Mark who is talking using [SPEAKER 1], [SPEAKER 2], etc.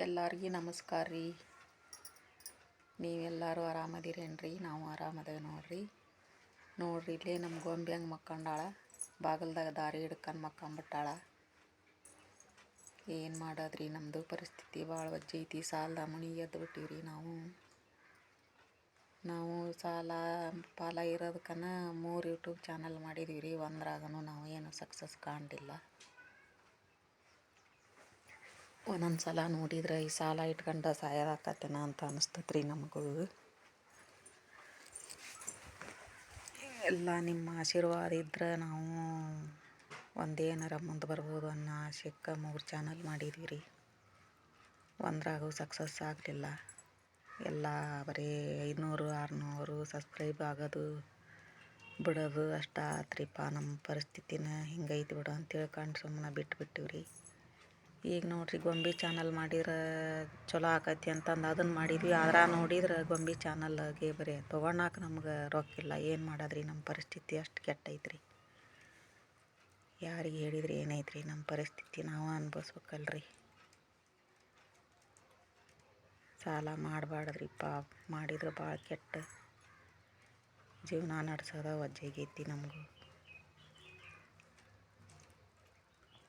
[SPEAKER 1] ಎಲ್ಲರಿಗೂ ನಮಸ್ಕಾರ ರೀ. ನೀವೆಲ್ಲರೂ ಆರಾಮದಿರೇನ್ರಿ? ನಾವು ಆರಾಮದೇವೆ ನೋಡ್ರಿ. ನೋಡ್ರಿ ಇಲ್ಲೇ ನಮ್ಮ ಗೊಂಬೆ ಹಂಗೆ ಮಕ್ಕೊಂಡಾಳ. ಬಾಗಲ್ದಾಗ ದಾರಿ ಹಿಡ್ಕೊಂಡು ಮಕ್ಕೊಂಬಿಟ್ಟಾಳ. ಏನು ಮಾಡೋದ್ರಿ? ನಮ್ಮದು ಪರಿಸ್ಥಿತಿ ಭಾಳ ವಜ್ಜೈತಿ ಸಾಲದ ಮಣಿ ಎದ್ದು ಬಿಟ್ಟಿವ್ರಿ ನಾವು. ನಾವು ಸಾಲ ಪಾಲ ಇರೋದಕ್ಕನ ಮೂರು ಯೂಟ್ಯೂಬ್ ಚಾನಲ್ ಮಾಡಿದೀವಿ ರೀ ಒಂದ್ರಾಗನು ನಾವು ಏನು ಸಕ್ಸಸ್ ಕಾಣಲಿಲ್ಲ. ಒಂದೊಂದು ಸಲ ನೋಡಿದ್ರೆ ಈ ಸಾಲ ಇಟ್ಕೊಂಡು ಸಾಯೋದಾಕತ್ತೇನ ಅಂತ ಅನಿಸ್ತೈತೆ ರೀ ನಮಗೂ. ಎಲ್ಲ ನಿಮ್ಮ ಆಶೀರ್ವಾದ ಇದ್ರೆ ನಾವು ಒಂದೇನಾರ ಮುಂದೆ ಬರ್ಬೋದು ಅನ್ನೋ ಆಶೆಕ್ಕ ಮೂರು ಚಾನಲ್ ಮಾಡಿದೀವಿ ರೀ ಒಂದ್ರಾಗೂ ಸಕ್ಸಸ್ ಆಗಲಿಲ್ಲ. ಎಲ್ಲ ಬರೀ ಐದುನೂರು, ಆರುನೂರು ಸಬ್ಸ್ಕ್ರೈಬ್ ಆಗೋದು ಬಿಡೋದು ಅಷ್ಟ ಆತ್ರಿಪ್ಪ ನಮ್ಮ ಪರಿಸ್ಥಿತಿನ ಹಿಂಗೈತಿ ಬಿಡು ಅಂತ ತಿಳ್ಕೊಂಡು ಸುಮ್ಮನೆ ಬಿಟ್ಟುಬಿಟ್ಟಿವ್ರಿ ಈಗ ನೋಡ್ರಿ ಗೊಂಬೆ ಚಾನಲ್ ಮಾಡಿದ್ರೆ ಚಲೋ ಆಕೈತಿ ಅಂತಂದು ಅದನ್ನು ಮಾಡಿದ್ವಿ. ಆದ್ರೆ ನೋಡಿದ್ರೆ ಗೊಂಬೆ ಚಾನಲ್ಗೆ ಬರೀ ತೊಗೊಳಕ್ಕೆ ನಮ್ಗೆ ರೊಕ್ಕಿಲ್ಲ ಏನು ಮಾಡೋದ್ರಿ? ನಮ್ಮ ಪರಿಸ್ಥಿತಿ ಅಷ್ಟು ಕೆಟ್ಟೈತ್ರಿ. ಯಾರಿಗೆ ಹೇಳಿದ್ರೆ ಏನೈತ್ರಿ? ನಮ್ಮ ಪರಿಸ್ಥಿತಿ ನಾವು ಅನ್ಭವಿಸ್ಬೇಕಲ್ರಿ. ಸಾಲ ಮಾಡಬಾರ್ದ್ರಿಪ್ಪ ಮಾಡಿದ್ರೆ ಭಾಳ ಕೆಟ್ಟ ಜೀವನ ನಡ್ಸೋದ ಒಜ್ಜೆಗೈತಿ ನಮಗೂ.